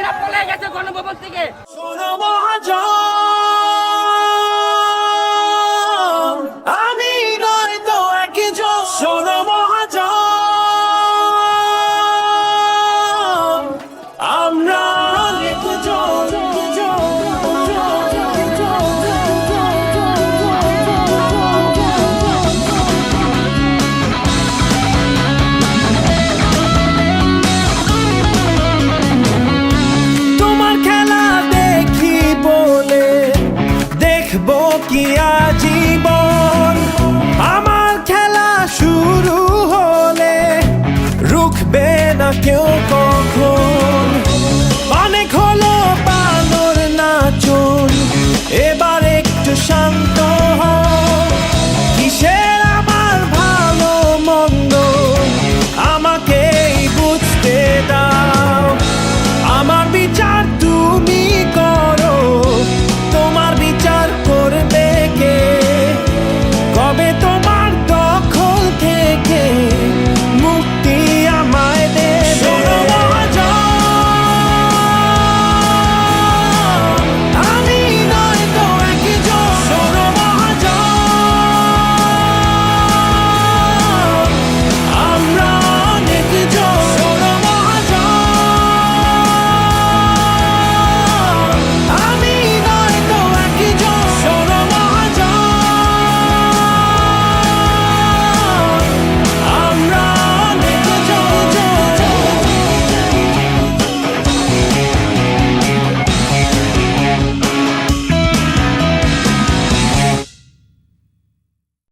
হাসিনা পলে গেছে গণভবন থেকে। কি জীবন আমার খেলা শুরু হলে রুখবে না কেউ কখন?